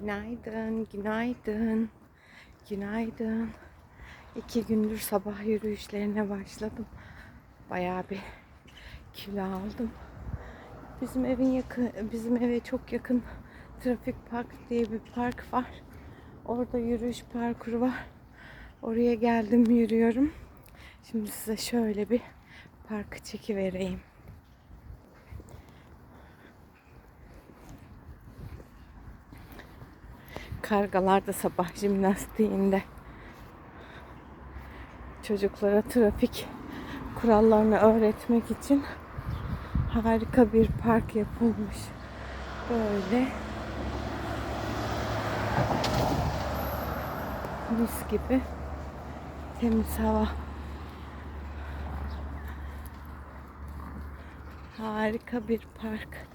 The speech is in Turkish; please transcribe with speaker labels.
Speaker 1: Günaydın, günaydın, günaydın. İki gündür sabah yürüyüşlerine başladım. Bayağı bir kilo aldım. Bizim evin yakın, bizim eve çok yakın Trafik Park diye bir park var. Orada yürüyüş parkuru var. Oraya geldim yürüyorum. Şimdi size şöyle bir parkı çekivereyim. Kargalar da sabah jimnastiğinde çocuklara trafik kurallarını öğretmek için harika bir park yapılmış. Böyle mis gibi temiz hava. Harika bir park.